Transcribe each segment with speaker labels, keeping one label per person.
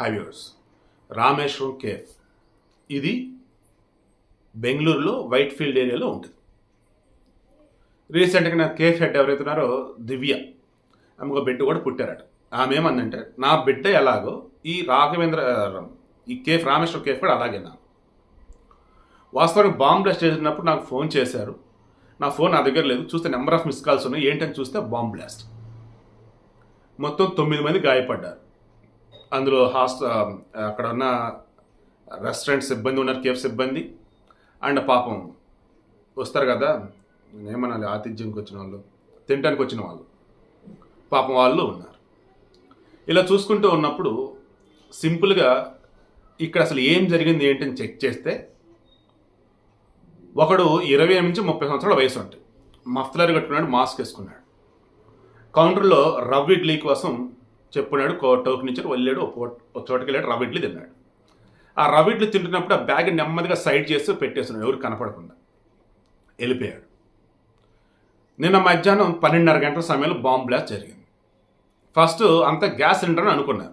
Speaker 1: Highways. Rameswaram cafe. ఇది బెంగళూరులో white field ఏరియాలో ఉంటుంది. రీసెంట్గా నా కేఫ్ హెడ్ ఎవరైతే ఉన్నారో దివ్య. ఆమె ఒక బిడ్డ కూడా పుట్టారట. ఆమె ఏమందంటే నా బిడ్డ ఎలాగో ఈ రాఘవేంద్ర ఈ కేఫ్ రామేశ్వరం కేఫ్ కూడా అలాగే నాకు వాస్తవానికి బాంబ్ బ్లాస్ట్ చేసినప్పుడు నాకు ఫోన్ చేశారు. నా ఫోన్ నా దగ్గర లేదు. చూస్తే నెంబర్ ఆఫ్ మిస్ కాల్స్ ఉన్నాయి. ఏంటని చూస్తే బాంబ్ బ్లాస్ట్. మొత్తం తొమ్మిది మంది గాయపడ్డారు. అందులో హాస్ట అక్కడ ఉన్న రెస్టారెంట్ సిబ్బంది ఉన్నారు కేఫ్ సిబ్బంది. అండ్ పాపం వస్తారు కదా ఏమనాలి ఆతిథ్యంకి వచ్చిన వాళ్ళు తినడానికి వచ్చిన వాళ్ళు. పాపం వాళ్ళు ఉన్నారు. ఇలా చూసుకుంటూ ఉన్నప్పుడు సింపుల్గా ఇక్కడ అసలు ఏం జరిగింది ఏంటని చెక్ చేస్తే ఒకడు ఇరవై నుంచి ముప్పై సంవత్సరాల వయసు ఉంటుంది మఫ్లర్ కట్టుకున్నాడు మాస్క్ వేసుకున్నాడు. కౌంటర్లో రవ్ ఇడ్లీ కోసం చెప్పున్నాడు టోకెన్ నుంచి వెళ్ళాడు ఒక చోటకి వెళ్ళాడు రవిడ్లు తిన్నాడు. ఆ రవిడ్లు తింటున్నప్పుడు ఆ బ్యాగ్ నెమ్మదిగా సైడ్ చేసి పెట్టేస్తున్నాడు ఎవరు కనపడకుండా. వెళ్ళిపోయాడు. నిన్న మధ్యాహ్నం పన్నెండున్నర గంటల సమయంలో బాంబ్ బ్లాస్ట్ జరిగింది. ఫస్ట్ అంత గ్యాస్ సిలిండర్ అని అనుకున్నారు.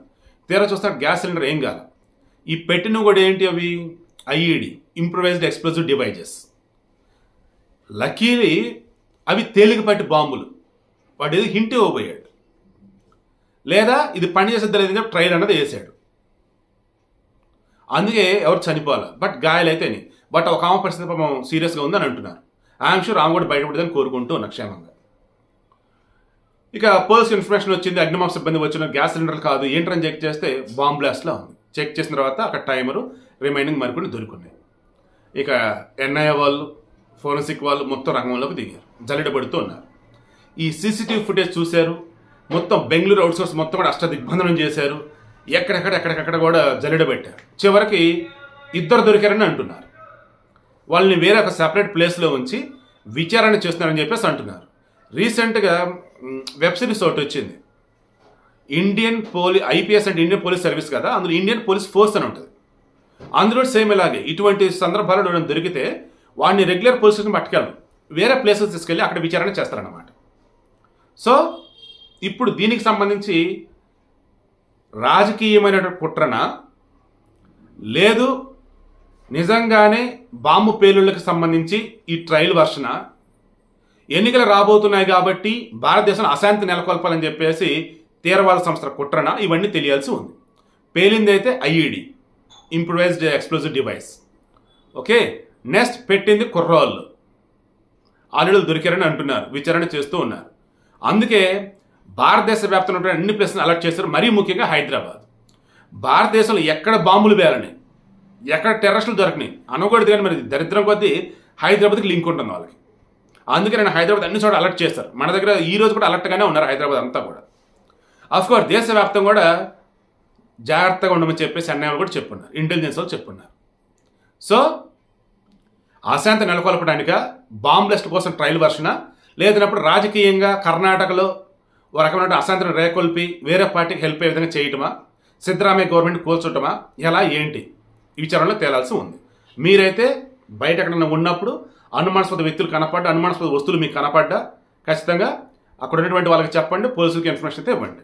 Speaker 1: తీరా చూస్తే గ్యాస్ సిలిండర్ ఏం కాదు. ఈ పెట్టిన కూడా ఏంటి అవి? IED improvised explosive devices luckily అవి తేలికపాటి బాంబులు. వాడు ఏదో హింట్ ఇవ్వబోయాడు. లేదా ఇది పని చేసేది లేదని చెప్పి ట్రైల్ అన్నది వేసాడు. అందుకే ఎవరు చనిపోవాలి. బట్ గాయాలైతేనే బట్ ఒక ఆమె పరిస్థితి పాపం సీరియస్గా ఉందని అంటున్నారు. ఐఎమ్ షూర్ ఆమె కూడా బయటపడదని కోరుకుంటూ ఉన్న క్షేమంగా. ఇక పర్స్ ఇన్ఫర్మేషన్ వచ్చింది. అగ్నిమాప్ సిబ్బంది వచ్చిన గ్యాస్ సిలిండర్ కాదు. ఏంటని చెక్ చేస్తే బాంబ్ బ్లాస్ట్లా ఉంది. చెక్ చేసిన తర్వాత అక్కడ టైమరు రిమైనింగ్ మరికొన్ని దొరుకున్నాయి. ఇక ఎన్ఐఏ వాళ్ళు ఫోరెన్సిక్ వాళ్ళు మొత్తం రంగంలోకి దిగారు. జల్లెడబడుతూ ఉన్నారు. ఈ సీసీటీవీ ఫుటేజ్ చూశారు. మొత్తం బెంగళూరు అవుట్సోర్స్ మొత్తం కూడా అష్ట దిగ్బంధనం చేశారు. ఎక్కడెక్కడ ఎక్కడికక్కడ కూడా జల్లెడ పెట్టారు చివరికి ఇద్దరు దొరికారని అంటున్నారు. వాళ్ళని వేరే ఒక సెపరేట్ ప్లేస్లో ఉంచి విచారణ చేస్తున్నారని చెప్పేసి అంటున్నారు. రీసెంట్గా వెబ్ సిరీస్ ఒకటి వచ్చింది. ఇండియన్ పోలీ ఐపీఎస్ అంటే ఇండియన్ పోలీస్ సర్వీస్ కదా అందులో ఇండియన్ పోలీస్ ఫోర్స్ అని ఉంటుంది. అందులో సేమ్ ఇలాగే ఇటువంటి సందర్భాల్లో దొరికితే వాడిని రెగ్యులర్ పోలీస్ స్టేషన్ పట్టుకెళ్ళరు. వేరే ప్లేసెస్ తీసుకెళ్ళి అక్కడ విచారణ చేస్తారన్నమాట. సో ఇప్పుడు దీనికి సంబంధించి రాజకీయమైన కుట్రన లేదు నిజంగానే బాంబు పేలుళ్ళకి సంబంధించి ఈ ట్రయల్ వర్షన ఎన్నికలు రాబోతున్నాయి కాబట్టి భారతదేశంలో అశాంతి నెలకొల్పాలని చెప్పేసి తీవ్రవాద సంస్థల కుట్రన ఇవన్నీ తెలియాల్సి ఉంది. పేలింది అయితే IED improvised explosive device okay next పెట్టింది కుర్రోళ్ళు. ఆల్రెడీ దొరికారని అంటున్నారు విచారణ చేస్తూ ఉన్నారు. అందుకే భారతదేశ వ్యాప్తంగా ఉన్న అన్ని ప్లేస్లను అలర్ట్ చేశారు. మరీ ముఖ్యంగా హైదరాబాద్. భారతదేశంలో ఎక్కడ బాంబులు వేయాలని ఎక్కడ టెర్రస్లు దొరకని? అనకూడదు కానీ మరి దరిద్రం కొద్దీ హైదరాబాద్కి లింక్ ఉంటుంది వాళ్ళకి. అందుకే నేను హైదరాబాద్ అన్ని చోట్ల అలర్ట్ చేస్తారు. మన దగ్గర ఈ రోజు కూడా అలర్ట్గానే ఉన్నారు హైదరాబాద్ అంతా కూడా. అఫ్కోర్స్ దేశవ్యాప్తం కూడా జాగ్రత్తగా ఉండమని చెప్పేసి అన్నయ్య కూడా చెప్పున్నారు. ఇంటెలిజెన్స్ వాళ్ళు చెప్పున్నారు. సో అశాంతి నెలకొల్పడానిక? బాంబ్ బ్లాస్ట్ కోసం ట్రయల్ వర్షన లేదన్నప్పుడు రాజకీయంగా కర్ణాటకలో ఓ రకమైన అశాంతిని రేకొల్పి వేరే పార్టీకి హెల్ప్ అయ్యే విధంగా చేయటమా? సిద్ధరామయ్య గవర్నమెంట్ కూల్చోటమా? ఎలా ఏంటి? ఈ విచారంలో తేలాల్సి ఉంది. మీరైతే బయట ఎక్కడైనా ఉన్నప్పుడు అనుమానాస్పద వ్యక్తులు కనపడ్డా అనుమానాస్పద వస్తువులు మీకు కనపడ్డా ఖచ్చితంగా అక్కడ ఉన్నటువంటి వాళ్ళకి చెప్పండి పోలీసులకి ఇన్ఫర్మేషన్ అయితే ఇవ్వండి.